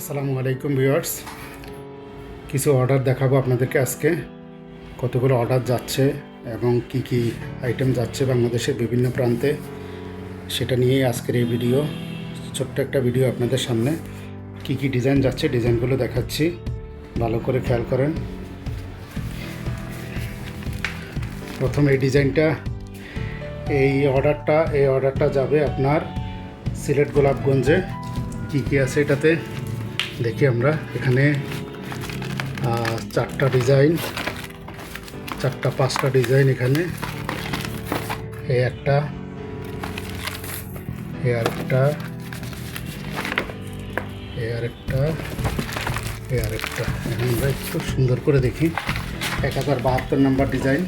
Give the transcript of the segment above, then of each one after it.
আসসালামু আলাইকুম ভিউয়ার্স। কিছু অর্ডার দেখাবো আপনাদেরকে আজকে। কতগুলো অর্ডার যাচ্ছে এবং কি কি আইটেম যাচ্ছে বাংলাদেশের বিভিন্ন প্রান্তে, সেটা নিয়েই আজকের এই ভিডিও। ছোট্ট একটা ভিডিও আপনাদের সামনে। কি কি ডিজাইন যাচ্ছে, ডিজাইনগুলো দেখাচ্ছি। ভালো করে খেয়াল করেন। প্রথম এই ডিজাইনটা। এই অর্ডারটা এই অর্ডারটা যাবে আপনার সিলেট গোলাপগঞ্জে। কী কী আছে এটাতে? দেখি আমরা। এখানে চারটা ডিজাইন, চারটা, পাঁচটা ডিজাইন এখানে। এ একটা এই আরেকটা এই আরেকটা এই আরেকটা। এখন আমরা একটু সুন্দর করে দেখি। এক হাজার বাহাত্তর নাম্বার ডিজাইন।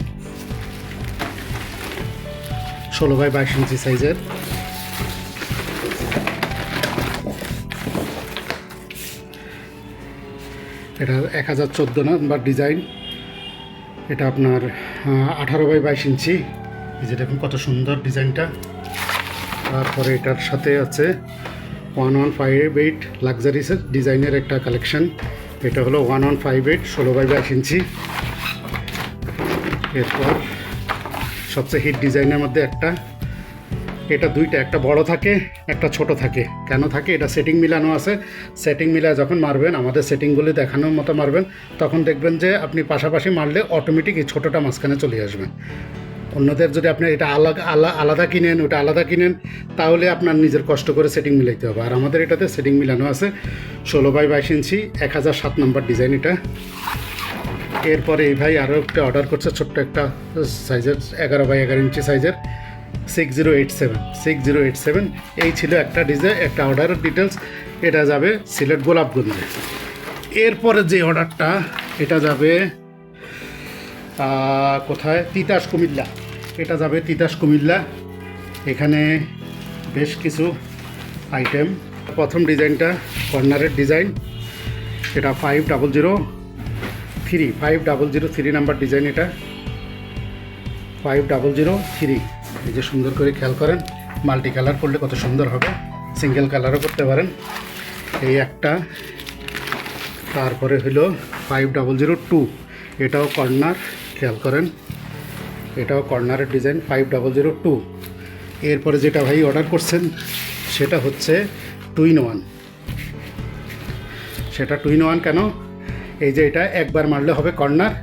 ষোলো বাই বাইশ ইঞ্চি সাইজের। এটা এক হাজার চোদ্দ নাম্বার ডিজাইন। এটা আপনার আঠারো বাই বাইশ ইঞ্চি। এই যে দেখুন কত সুন্দর ডিজাইনটা। তারপরে এটার সাথে আছে ওয়ান ওয়ান ফাইভ এইট লাক্সারিসের ডিজাইনের একটা কালেকশান। এটা হলো ওয়ান ওয়ান ফাইভ এইট ষোলো বাই বাইশ ইঞ্চি। এরপর সবচেয়ে হিট ডিজাইনের মধ্যে একটা। এটা দুইটা, একটা বড় থাকে, একটা ছোট থাকে। কেন থাকে? এটা সেটিং মিলানো আছে। সেটিং মিলায় যখন মারবেন, আমাদের সেটিংগুলি দেখানোর মতো মারবেন, তখন দেখবেন যে আপনি পাশাপাশি মারলে অটোমেটিক এই ছোটোটা মাঝখানে চলে আসবে। অন্যদের যদি আপনি এটা আলাদা, আলা- আলাদা কিনেন, ওটা আলাদা কিনেন, তাহলে আপনার নিজের কষ্ট করে সেটিং মিলাইতে হবে। আর আমাদের এটাতে সেটিং মিলানো আছে ষোলো বাই বাইশ ইঞ্চি, এক হাজার সাত নম্বর ডিজাইন এটা। এরপরে এই ভাই আরও একটা অর্ডার করছে, ছোট্ট একটা সাইজের এগারো বাই এগারো ইঞ্চি সাইজের six zero eight seven, six zero eight seven, এই ছিল একটা ডিজাইন একটা অর্ডারের ডিটেলস এটা যাবে সিলেট গোলাপগঞ্জে। এরপরে যে অর্ডারটা এটা যাবে কোথায়? তিতাস কুমিল্লা। এটা যাবে তিতাস কুমিল্লা। এখানে বেশ কিছু আইটেম প্রথম ডিজাইনটা কর্নারের ডিজাইন। এটা five double zero three five double zero three number design এটা। ফাইভ ডাবল জিরো থ্রি এই যে সুন্দর করে খেয়াল করেন, মাল্টি কালার করলে কত সুন্দর হবে, সিঙ্গেল কালারও করতে পারেন। এই একটা, তারপরে হলো ফাইভ ডাবল জিরো টু এটাও কর্নার, খেয়াল করেন, এটাও কর্নারের design five double zero two এরপরে যেটা ভাই অর্ডার করছেন, সেটা হচ্ছে টুইন ওয়ান সেটা টুইন ওয়ান কেন? এই যে এটা একবার মারলে হবে কর্নার,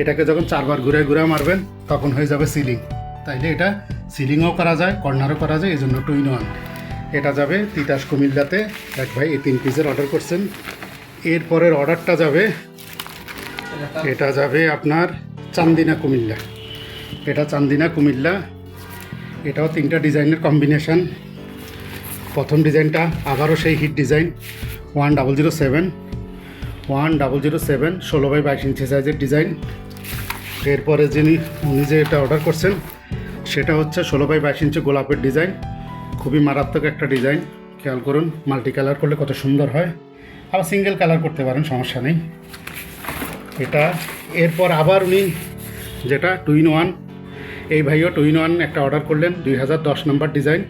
এটাকে যখন চারবার ঘুরে ঘুরে মারবেন, তখন হয়ে যাবে সিলিং তাইলে এটা সিলিংও করা যায়, কর্নারও করা যায় এই জন্য টুইন ওয়ান এটা যাবে তিতাস কুমিল্লাতে। এক ভাই, এই তিন পিসের অর্ডার করছেন। এরপরের অর্ডারটা যাবে, এটা যাবে আপনার চান্দিনা কুমিল্লা। এটা চান্দিনা কুমিল্লা। এটাও তিনটা ডিজাইনের কম্বিনেশান প্রথম ডিজাইনটা আবারও সেই hit design one double zero seven one double zero seven ষোলো বাই বাইশ ইঞ্চি সাইজের ডিজাইন এরপরে যিনি, উনি যে এটা অর্ডার করছেন সেটা হচ্ছে ষোলো বাই বাইশ ইঞ্চি গোলাপের ডিজাইন। খুবই মারাত্মক একটা ডিজাইন। খেয়াল করুন, মাল্টি কালার করলে কত সুন্দর হয়। আবার সিঙ্গেল কালার করতে পারেন, সমস্যা নেই। এটা, এরপর আবার উনি যেটা টুইন ওয়ান। এই ভাইও টুইন ওয়ান একটা অর্ডার করলেন, দুই হাজার দশ নম্বর ডিজাইন।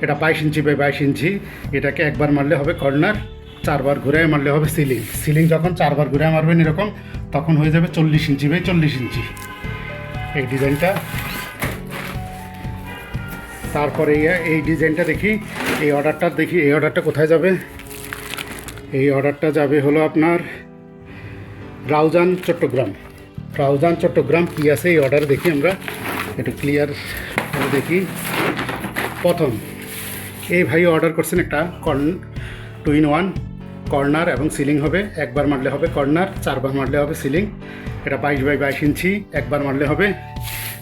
এটা বাইশ ইঞ্চি বাই বাইশ ইঞ্চি। এটাকে একবার মারলে হবে কর্নার, চারবার ঘুরে মারলে হবে সিলিং। সিলিং যখন চারবার ঘুরে মারবেন এরকম, তখন হয়ে যাবে চল্লিশ ইঞ্চি বাই চল্লিশ ইঞ্চি। এই ডিজাইনটা তারপরে এই- ডিজাইনটা দেখি, এই অর্ডারটা দেখি, এই অর্ডারটা কোথায় যাবে? এই অর্ডারটা যাবে হলো আপনার রাউজান, চট্টগ্রাম। রাউজান, চট্টগ্রাম কী আছে? এই অর্ডার দেখি আমরা। একটু ক্লিয়ার দেখি। প্রথম, এই ভাই অর্ডার করছেন একটা corn, two in one, corner এবং সিলিং হবে। একবার মারলে হবে কর্নার, চারবার মারলে হবে সিলিং। এটা বাইশ বাই বাইশ ইঞ্চি, একবার মারলে হবে।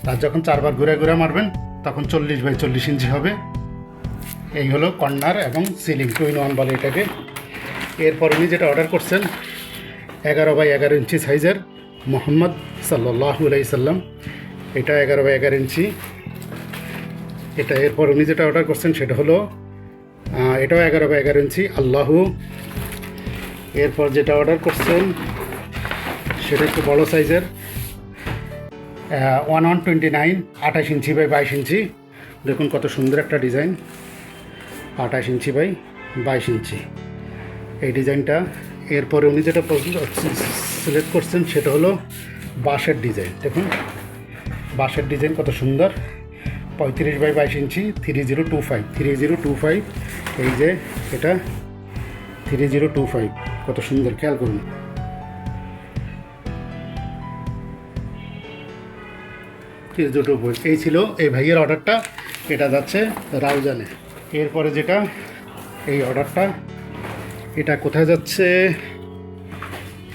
আর যখন চারবার ঘুরে ঘুরে মারবেন তখন চল্লিশ বাই চল্লিশ ইঞ্চি হবে। এই হলো কর্নার এবং সিলিং, টু ইন ওয়ান বলে এটাকে এরপর উনি যেটা অর্ডার করছেন, এগারো বাই এগারো ইঞ্চি সাইজের মোহাম্মদ সাল্লাহ সাল্লাম। এটা এগারো বাই এগারো ইঞ্চি। এটা এরপর উনি যেটা অর্ডার করছেন, সেটা হলো এটাও এগারো বাই এগারো ইঞ্চি, আল্লাহু। এরপর যেটা অর্ডার করছেন, সেটা একটু বড়ো সাইজের। ওয়ান ওয়ান টোয়েন্টি নাইন আঠাশ ইঞ্চি বাই বাইশ ইঞ্চি। দেখুন কত সুন্দর একটা ডিজাইন। আঠাশ ইঞ্চি বাই বাইশ ইঞ্চি। এই ডিজাইনটা, এরপরে উনি যেটা সিলেক্ট করছেন, সেটা হলো বাঁশের ডিজাইন। দেখুন, বাঁশের ডিজাইন কত সুন্দর। পঁয়ত্রিশ বাই বাইশ inch three zero two five three zero two five এই যে এটা থ্রি জিরো টু ফাইভ কত সুন্দর, খেয়াল করুন। থ্রি জিরো টু ফাইভ এই ছিল এই ভাইয়ের অর্ডারটা। এটা যাচ্ছে রাউজানে। এরপরে যেটা, এই অর্ডারটা, এটা কোথায় যাচ্ছে?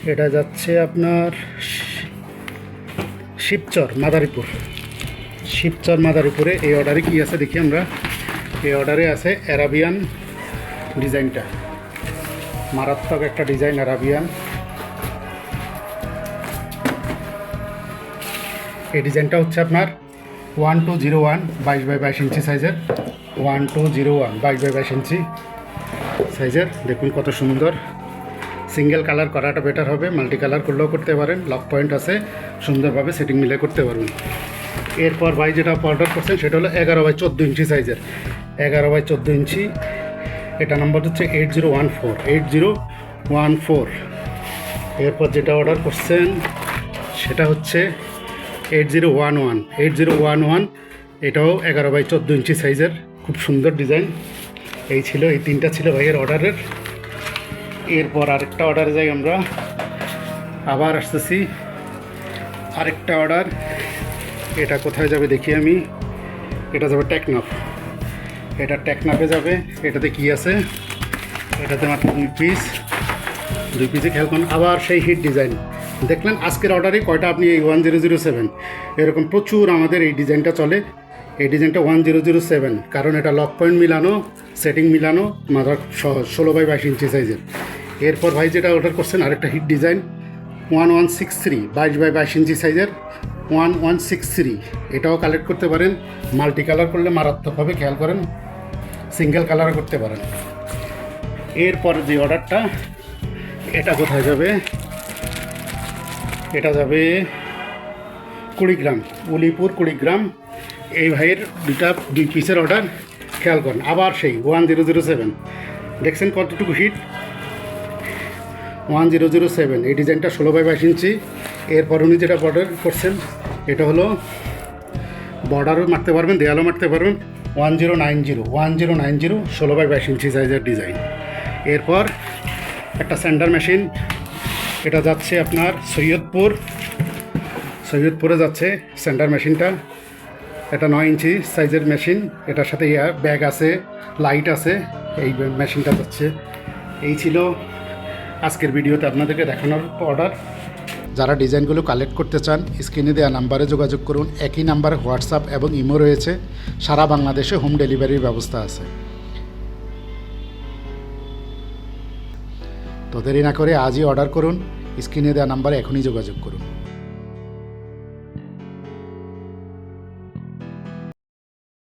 এটা যাচ্ছে আপনার শিবচর, মাদারীপুর। শিবচর, মাদারীপুরে এই অর্ডারে কি আছে দেখি আমরা। এই অর্ডারে আছে অ্যারাবিয়ান ডিজাইনটা। মারাত্মক একটা ডিজাইন অ্যারাবিয়ান। এই ডিজাইনটা হচ্ছে আপনার ওয়ান টু জিরো ওয়ান বাইশ বাই বাইশ ইঞ্চি সাইজের। ওয়ান টু জিরো ওয়ান বাইশ বাই বাইশ ইঞ্চি সাইজের। দেখুন কত সুন্দর। সিঙ্গেল কালার করাটা বেটার হবে। মাল্টি কালার করলেও করতে পারেন। লক পয়েন্ট আছে। সুন্দরভাবে সেটিং মিলে করতে পারবেন। এরপর ভাই যেটা অর্ডার করছেন, সেটা হলো এগারো বাই চোদ্দ ইঞ্চি সাইজের। এগারো বাই চোদ্দ ইঞ্চি। এটা নাম্বার হচ্ছে eight zero one four eight zero one four এরপর যেটা অর্ডার করছেন, সেটা হচ্ছে eight zero one one eight zero one one এটাও এগারো বাই চোদ্দ ইঞ্চি সাইজের, খুব সুন্দর ডিজাইন। এই ছিল, এই তিনটা ছিল ভাইয়ের অর্ডারের। এরপর আরেকটা অর্ডারে যাই আমরা। আবার আসতেছি। আরেকটা অর্ডার। এটা কোথায় যাবে দেখি আমি। এটা যাবে টেকনাফ। এটা টেকনাফে যাবে। এটাতে কি আছে? এটাতে মাত্র দুই পিস দুই পিসে খেয়াল আবার সেই হিট ডিজাইন দেখলেন আজকের অর্ডারে কয়টা আপনি এই ওয়ান জিরো জিরো সেভেন এরকম প্রচুর আমাদের এই ডিজাইনটা চলে। এই ডিজাইনটা ওয়ান জিরো জিরো সেভেন কারণ এটা লক পয়েন্ট মিলানো সেটিং মিলানো, মাদার ষোলো বাই বাইশ ইঞ্চি সাইজের এরপর ভাই যেটা অর্ডার করছেন, আরেকটা hit design one one six three বাইশ বাই বাইশ ইঞ্চি সাইজের ওয়ান ওয়ান সিক্স থ্রি এটাও কালেক্ট করতে পারেন মাল্টি কালার করলে মারাত্মকভাবে খেয়াল করেন সিঙ্গেল কালারও করতে পারেন। এরপর যে অর্ডারটা এটা কোথায় যাবে? এটা যাবে কুড়িগ্রাম, উলিপুর, কুড়িগ্রাম। এই ভাইয়ের দুইটা দুই পিসের অর্ডার খেয়াল করেন, আবার সেই ওয়ান জিরো জিরো সেভেন দেখছেন কতটুকু hit one zero zero seven এই ডিজাইনটা ষোলো বাই বাইশ ইঞ্চি। এরপর উনি যেটা বর্ডার করছেন, এটা হলো বর্ডারও মারতে পারবেন, দেয়ালও মারতে পারবেন। One zero nine zero one zero nine zero ষোলো বাই বাইশ ইঞ্চি সাইজের ডিজাইন এরপর একটা স্যান্ডার মেশিন এটা যাচ্ছে আপনার সৈয়দপুর। সৈয়দপুরে যাচ্ছে স্যান্ডার মেশিনটা এটা নয় ইঞ্চি সাইজের মেশিন এটার সাথে ব্যাগ আছে লাইট আছে। এই মেশিনটা যাচ্ছে। এই ছিল আজকের ভিডিওতে আপনাদেরকে দেখানোর অর্ডার যারা ডিজাইনগুলো কালেক্ট করতে চান স্ক্রিনে দেওয়া নাম্বারে যোগাযোগ করুন। একই নাম্বারে হোয়াটসঅ্যাপ এবং ইমো রয়েছে। সারা বাংলাদেশে হোম ডেলিভারির ব্যবস্থা আছে। তো দেরি না করে আজই অর্ডার করুন। স্ক্রিনে দেওয়া নাম্বারে এখনই যোগাযোগ করুন।